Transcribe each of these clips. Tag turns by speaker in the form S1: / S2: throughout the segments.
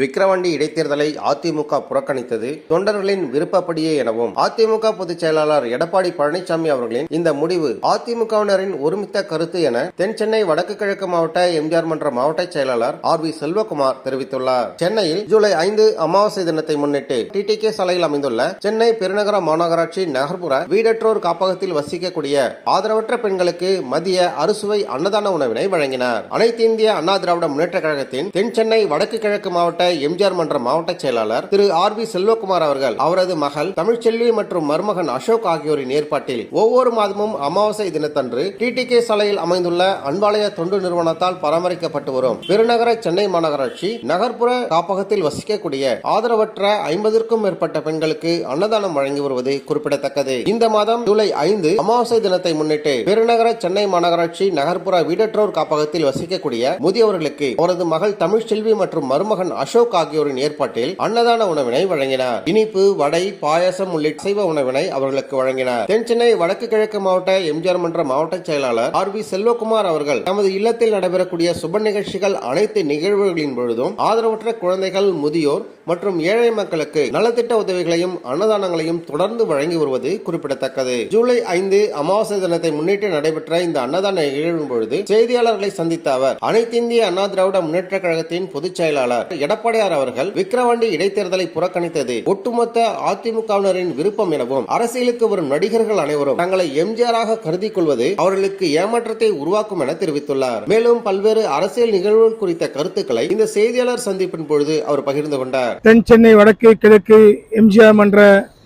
S1: விக்கிரவாண்டி இடைத்தேர்தலை அதிமுக புறக்கணித்தது தொண்டர்களின் விருப்பப்படியே எனவும் அதிமுக பொதுச் செயலாளர் எடப்பாடி பழனிசாமி அவர்களின் இந்த முடிவு அதிமுகவினரின் ஒருமித்த கருத்து என தென் சென்னை வடக்கு கிழக்கு மாவட்ட எம்ஜிஆர் மன்ற மாவட்ட செயலாளர் ஆர் வி செல்வகுமார் தெரிவித்துள்ளார். சென்னையில் ஜூலை ஐந்து அமாவாசை தினத்தை முன்னிட்டு டிடிகே சாலையில் அமைந்துள்ள சென்னை பெருநகர மாநகராட்சி நகர்ப்புற வீடற்றோர் காப்பகத்தில் வசிக்கக்கூடிய ஆதரவற்ற பெண்களுக்கு மதிய அறுசுவை அன்னதான உணவினை வழங்கினார். அனைத்து இந்திய அண்ணா திராவிட முன்னேற்ற கழகத்தின் தென் சென்னை வடக்கு கிழக்கு மாவட்ட எம்ஜிஆர் மன்ற மாவட்ட செயலாளர் திரு ஆர் வி செல்வகுமார் அவர்கள் அவரது மகள் தமிழ்ச்செல்வி மற்றும் மருமகன் அசோக் ஆகியோரின் ஏற்பாட்டில் ஒவ்வொரு மாதமும் அமாவாசை தினத்தன்று டிடிகே சாலையில் அமைந்துள்ள அன்பாலய தொண்டு நிறுவனத்தால் பராமரிக்கப்பட்டு வரும் பெருநகர சென்னை மாநகராட்சி நகர்ப்புற காப்பகத்தில் வசிக்கக்கூடிய ஆதரவற்ற ஐம்பதற்கும் மேற்பட்ட பெண்களுக்கு அன்னதானம் வழங்கி வருவது குறிப்பிடத்தக்கது. இந்த மாதம் ஜூலை ஐந்து அமாவாசை தினத்தை முன்னிட்டு பெருநகர சென்னை மாநகராட்சி நகர்ப்புற வீடற்றோர் காப்பகத்தில் வசிக்கக்கூடிய முதியவர்களுக்கு அவரது மகள் தமிழ்ச்செல்வி மற்றும் மருமகன் அசோக் ஆகியோரின் ஏற்பாட்டில் அன்னதான உணவினை வழங்கினார். இனிப்பு வடை பாயசம் உள்ளிட்ட சைவ உணவினை அவர்களுக்கு வழங்கினார். தென் சென்னை வடக்கு கிழக்கு மாவட்ட எம்ஜிஆர் மன்ற மாவட்ட செயலாளர் ஆர் வி செல்வகுமார் அவர்கள் தமது இல்லத்தில் நடைபெறக்கூடிய சுப நிகழ்ச்சிகள் அனைத்து நிகழ்வுகளின் பொழுதும் ஆதரவற்ற குழந்தைகள் முதியோர் மற்றும் ஏழை மக்களுக்கு நலத்திட்ட உதவிகளையும் அன்னதானங்களையும் தொடர்ந்து வழங்கி வருவது குறிப்பிடத்தக்கது. ஜூலை ஐந்து அமாவாசை தினத்தை முன்னிட்டு நடைபெற்ற இந்த அன்னதான நிகழ்வின் பொழுது செய்தியாளர்களை சந்தித்த அவர் அனைத்து இந்திய அண்ணா திராவிட முன்னேற்ற கழகத்தின் பொதுச் செயலாளர் எடப்பாடியார் அவர்கள் விக்கிரவாண்டி இடைத்தேர்தலை புறக்கணித்தது ஒட்டுமொத்த அதிமுகவினரின் விருப்பம் எனவும் அரசியலுக்கு வரும் நடிகர்கள் அனைவரும் தங்களை எம்ஜிஆராக கருதி கொள்வது அவர்களுக்கு ஏமாற்றத்தை உருவாக்கும் என தெரிவித்துள்ளார். மேலும் பல்வேறு அரசியல் நிகழ்வுகள் குறித்த கருத்துக்களை இந்த செய்தியாளர் சந்திப்பின் பொழுது அவர் பகிர்ந்து கொண்டார்.
S2: தென் சென்னை வடக்கு கிழக்கு எம்ஜிஆர் மன்ற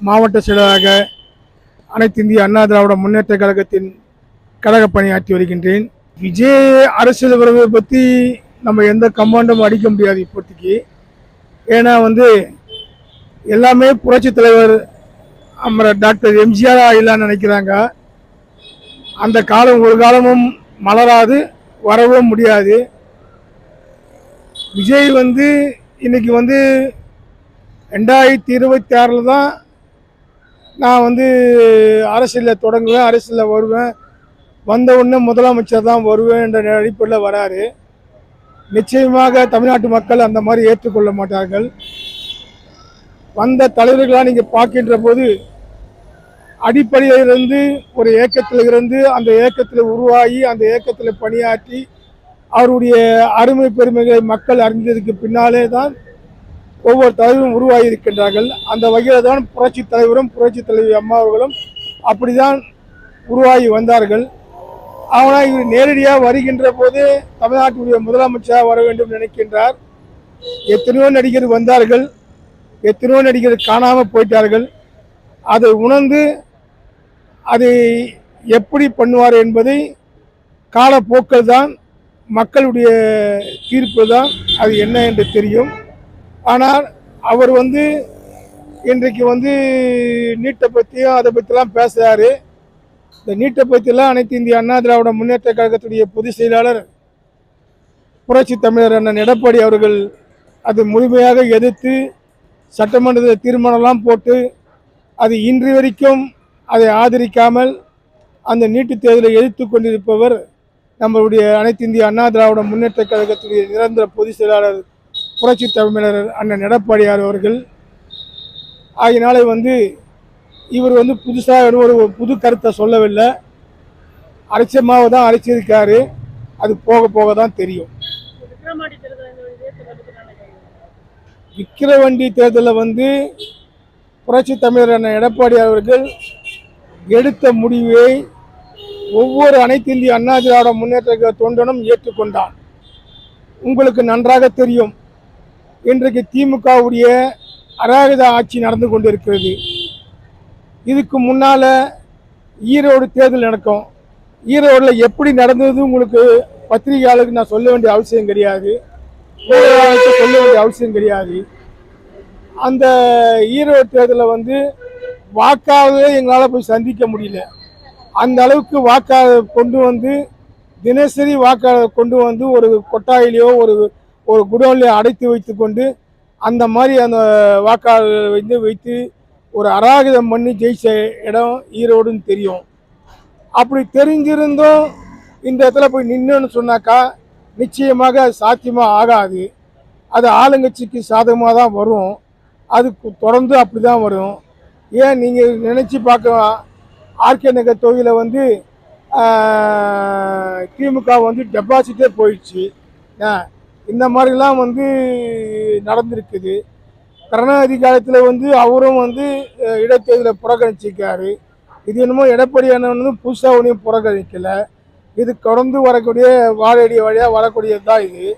S2: மாவட்ட செயலராக அனைத்து இந்திய அண்ணா திராவிட முன்னேற்ற கழகத்தின் கழக பணியாற்றி வருகின்றேன். விஜய் அரசியல் உறவை பற்றி நம்ம எந்த கமாண்டும் அடிக்க முடியாது இப்போதைக்கு. ஏன்னா வந்து எல்லாமே புரட்சி தலைவர் நம்ம டாக்டர் எம்ஜிஆர் ஆகலான்னு நினைக்கிறாங்க. அந்த காலம் ஒரு காலமும் மலராது வரவும் முடியாது. விஜய் வந்து இன்னைக்கு வந்து ரெண்டாயிரத்தி இருபத்தி ஆறில் தான் நான் வந்து அரசியலில் தொடங்குவேன் அரசியலில் வருவேன். வந்த உடனே முதலமைச்சர் தான் வருவேன் என்ற அடிப்படையில் வராரு. நிச்சயமாக தமிழ்நாட்டு மக்கள் அந்த மாதிரி ஏற்றுக்கொள்ள மாட்டார்கள். வந்த தலைவர்களாக நீங்கள் பார்க்கின்ற போது அடிப்படையிலிருந்து ஒரு ஏக்கத்தில் இருந்து அந்த ஏக்கத்தில் உருவாகி அந்த ஏக்கத்தில் பணியாற்றி அவருடைய அருமை பெருமைகளை மக்கள் அறிந்ததுக்கு பின்னாலே தான் ஒவ்வொரு தலைவரும் உருவாகி இருக்கின்றார்கள் அந்த வகையில் தான் புரட்சி தலைவரும் புரட்சி தலைவி அம்மா அவர்களும் அப்படிதான் உருவாகி வந்தார்கள். ஆனால் இவர் நேரடியாக வருகின்ற போது தமிழ்நாட்டுடைய முதலமைச்சராக வர வேண்டும் நினைக்கின்றார். எத்தனையோ நடிகர் வந்தார்கள். எத்தனையோ நடிகர் காணாமல் போயிட்டார்கள். அதை உணர்ந்து அதை எப்படி பண்ணுவார் என்பதை காலப்போக்கில் தான் மக்களுடைய தீர்ப்பு தான் அது என்ன என்று தெரியும். ஆனால் அவர் வந்து இன்றைக்கு வந்து நீட்டை பற்றியும் அதை பற்றிலாம் பேசுகிறாரு இந்த நீட்டை பற்றிலாம் அனைத்து இந்திய அண்ணா திராவிட முன்னேற்ற கழகத்துடைய பொதுச் செயலாளர் புரட்சி தமிழர் அண்ணன் எடப்பாடி அவர்கள் அது முழுமையாக எதிர்த்து சட்டமன்றத்தில் தீர்மானம்லாம் போட்டு அது இன்று வரைக்கும் அதை ஆதரிக்காமல் அந்த நீட்டு தேர்தலை எதிர்த்து கொண்டிருப்பவர் நம்மளுடைய அனைத்து இந்திய அண்ணா திராவிட முன்னேற்ற கழகத்துடைய நிரந்தர பொதுச் செயலாளர் புரட்சி தமிழர் அண்ணன் எடப்பாடியார் அவர்கள். ஆகினாலே வந்து இவர் வந்து புதுசாக ஒரு புது கருத்தை சொல்லவில்லை. அலட்சியமாக தான் அழைச்சிருக்காரு அது போக போக தான் தெரியும். விக்கிரவண்டி தேர்தலில் வந்து புரட்சி தமிழர் அண்ணன் எடப்பாடி அவர்கள் எடுத்த முடிவை ஒவ்வொரு அனைத்து இந்திய அண்ணா திராவிட முன்னேற்ற தொண்டனும் ஏற்றுக்கொண்டான். உங்களுக்கு நன்றாக தெரியும். இன்றைக்கு திமுகவுடைய அராகத ஆட்சி நடந்து கொண்டிருக்கிறது. இதுக்கு முன்னால் ஈரோடு தேர்தல் நடக்கும். ஈரோடில் எப்படி நடந்தது உங்களுக்கு பத்திரிகையாளருக்கு நான் சொல்ல வேண்டிய அவசியம் கிடையாது. ஊடகங்களுக்கு சொல்ல வேண்டிய அவசியம் கிடையாது. அந்த ஈரோடு தேர்தலில் வந்து வாக்காகவே எங்களால் போய் சந்திக்க முடியல. அந்த அளவுக்கு வாக்காளர் கொண்டு வந்து தினசரி வாக்காளர் கொண்டு வந்து ஒரு கொட்டாயிலையோ ஒரு ஒரு குடோனில் அடைத்து வைத்து கொண்டு அந்த மாதிரி அந்த வாக்காளர் வந்து வைத்து ஒரு அராகிதம் பண்ணி ஜெயிச்ச இடம் ஈரோடுன்னு தெரியும். அப்படி தெரிஞ்சிருந்தும் இந்த இடத்துல போய் நின்றுன்னு சொன்னாக்கா நிச்சயமாக அது சாத்தியமாக ஆகாது. அது ஆளுங்கட்சிக்கு சாதகமாக தான் வரும். அது தொடர்ந்து அப்படி தான் வரும். ஏன் நீங்கள் நினச்சி பார்க்கலாம் ஆர்கே நகர் தொகுதியில் வந்து திமுக வந்து டெபாசிட்டே போயிடுச்சு. இந்த மாதிரிலாம் வந்து நடந்திருக்குது. கருணாநிதி காலத்தில் வந்து அவரும் வந்து இடைத்தேர்தலை புறக்கணிச்சிருக்காரு. இது என்னமோ எடப்பாடி அண்ணன் வந்து புதுசாக ஒன்றையும் புறக்கணிக்கலை. இது தொடர்ந்து வரக்கூடிய வாழடி வழியாக வரக்கூடியது தான் இது.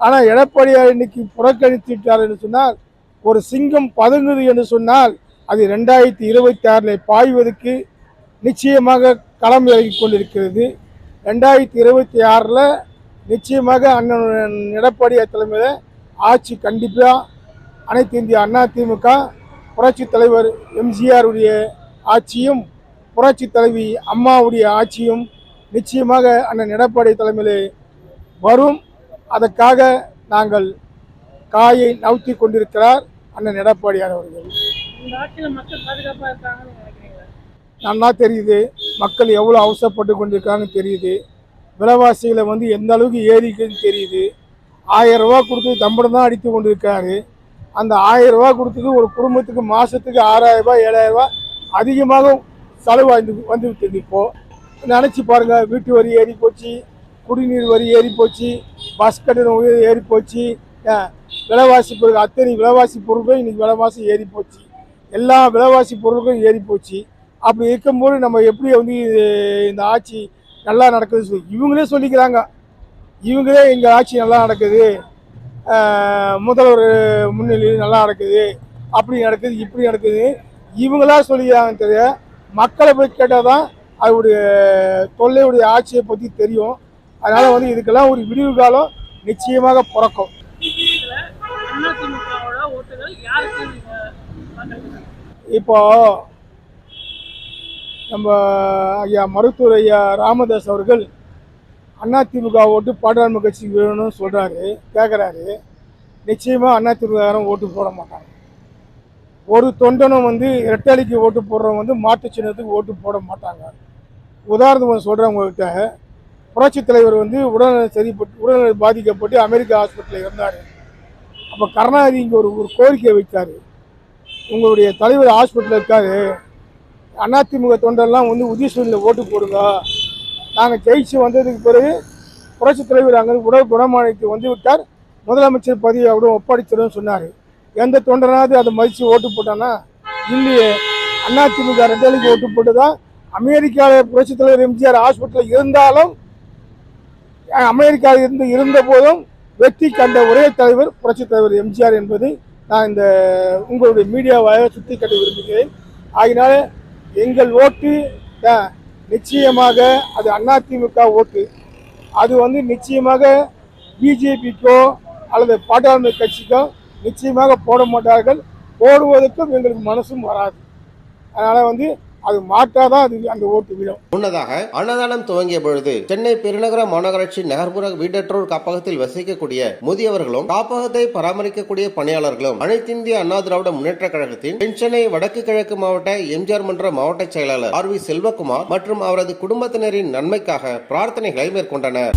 S2: ஆனால் எடப்பாடி இன்னைக்கு புறக்கணித்துட்டார் என்று சொன்னால் ஒரு சிங்கம் பதுங்குது என்று சொன்னால் அது ரெண்டாயிரத்தி இருபத்தி ஆறில் பாய்வதற்கு நிச்சயமாக களம் இறங்கி கொண்டிருக்கிறது. ரெண்டாயிரத்தி இருபத்தி ஆறில் நிச்சயமாக அண்ணன் எடப்பாடியார் தலைமையில் ஆட்சி கண்டிப்பாக அனைத்து இந்திய அண்ணா திமுக புரட்சி தலைவர் எம்ஜிஆருடைய ஆட்சியும் புரட்சி தலைவி அம்மாவுடைய ஆட்சியும் நிச்சயமாக அண்ணன் எடப்பாடி தலைமையில் வரும். அதற்காக நாங்கள் காயை நவுத்தி கொண்டிருக்கிறார் அண்ணன் எடப்பாடியார் அவர்கள். நல்லா தெரியுது. மக்கள் எவ்வளோ அவசரப்பட்டு கொண்டிருக்காங்கன்னு தெரியுது. விலைவாசிகளை வந்து எந்த அளவுக்கு ஏறிக்குன்னு தெரியுது. ஆயிரம் ரூபா கொடுத்து தம்படம் தான் அடித்து கொண்டிருக்காரு. அந்த ஆயிரம் ரூபா கொடுத்தது ஒரு குடும்பத்துக்கு மாதத்துக்கு ஆறாயிரம் ரூபாய் ஏழாயிரம் ரூபாய் அதிகமாக செலவு வந்து வந்து விட்டது இப்போது நினச்சி பாருங்கள் வீட்டு வரி ஏறி போச்சு குடிநீர் வரி ஏறி போச்சு பஸ் கட்டணம் உயர் ஏறி போச்சு. விலைவாசி பொருள் அத்தனை விலைவாசி பொருட்களும் இன்றைக்கி விலைவாசி ஏறி போச்சு. எல்லா விலைவாசி பொருட்களும் ஏறி போச்சு. அப்படி இருக்கும்போது நம்ம எப்படி வந்து இது- இந்த ஆட்சி நல்லா நடக்குது சொல்லி இவங்களே சொல்லிக்கிறாங்க. இவங்களே எங்கள் ஆட்சி நல்லா நடக்குது. முதல்வர் முன்னிலையில் நல்லா நடக்குது. அப்படி நடக்குது இப்படி நடக்குது. இவங்களா சொல்லிக்கிறாங்க தெரிய மக்களை போய் கேட்டால் தான் அவருடைய தொல்லையுடைய ஆட்சியை பற்றி தெரியும். அதனால் வந்து இதுக்கெல்லாம் ஒரு விடிவு காலம் நிச்சயமாக பிறக்கும்.
S3: இதுல அதிமுகவோட ஓட்டுகள் யாருக்கு நீங்க வாக்களிக்கிறீங்க?
S2: இப்போ நம்ம ஐயா மருத்துவர் ஐயா ராமதாஸ் அவர்கள் அதிமுக ஓட்டு பாட்டாளி கட்சிக்கு வேணும்னு சொல்கிறாரு கேட்குறாரு நிச்சயமாக அதிமுககாரன் ஓட்டு போட மாட்டாங்க. ஒரு தொண்டனும் வந்து ரெட்டலிக்கு ஓட்டு போடுறவங்க வந்து மாட்டுச் சின்னத்துக்கு ஓட்டு போட மாட்டாங்க. உதாரணத்துக்கு சொல்கிறேன் உங்கள்கிட்ட புரட்சித் தலைவர் வந்து உடல்நல சரிப்பட்டு உடல்நல பாதிக்கப்பட்டு அமெரிக்கா ஹாஸ்பிட்டலில் இருந்தார் அப்போ கருணாநிதி இங்கே ஒரு ஒரு கோரிக்கை வைத்தார். உங்களுடைய தலைவர் ஹாஸ்பிட்டலில் இருக்காரு. அதிமுக தொண்டர்லாம் வந்து உதயசூரில் ஓட்டு போடுங்க. நாங்கள் ஜெயிச்சு வந்ததுக்கு பிறகு புரட்சித் தலைவர் அங்கே உடல் குணமானிக்கு வந்து விட்டார். முதலமைச்சர் பதவி அவரும் ஒப்படைச்சிடும் சொன்னார். எந்த தொண்டனாவது அதை மதித்து ஓட்டு போட்டானா? இல்லையே. அதிமுக ரெண்டாளுக்கு ஓட்டு போட்டு தான் அமெரிக்காவில் புரட்சித் தலைவர் எம்ஜிஆர் ஹாஸ்பிட்டலில் இருந்தாலும் அமெரிக்காவில் இருந்து இருந்த போதும் வெற்றி கண்ட ஒரே தலைவர் புரட்சித் தலைவர் எம்ஜிஆர் என்பது நான் இந்த உங்களுடைய மீடியாவாக சுட்டி கட்ட விரும்புகிறேன். ஆகினால எங்கள் ஓட்டு நிச்சயமாக அது அதிமுக ஓட்டு. அது வந்து நிச்சயமாக பிஜேபிக்கோ அல்லது பாட்டாளர் கட்சிக்கோ நிச்சயமாக போட மாட்டார்கள். போடுவதற்கும் எங்களுக்கு மனசும் வராது. அதனால் வந்து அது மாற்றாதான் அது அந்த ஓட்டு விழும்.
S1: முன்னதாக அன்னதானம் துவங்கிய பொழுது சென்னை பெருநகர மாநகராட்சி நகர்ப்புற வீடற்றோர் காப்பகத்தில் வசிக்கக்கூடிய முதியவர்களும் காப்பகத்தை பராமரிக்கக்கூடிய பணியாளர்களும் அனைத்திந்திய அண்ணா திராவிட முன்னேற்ற கழகத்தின் தென்சென்னை வடக்கு கிழக்கு மாவட்ட எம்ஜிஆர் மன்ற மாவட்ட செயலாளர் ஆர் வி செல்வகுமார் மற்றும் அவரது குடும்பத்தினரின் நன்மைக்காக பிரார்த்தனைகளை மேற்கொண்டனர்.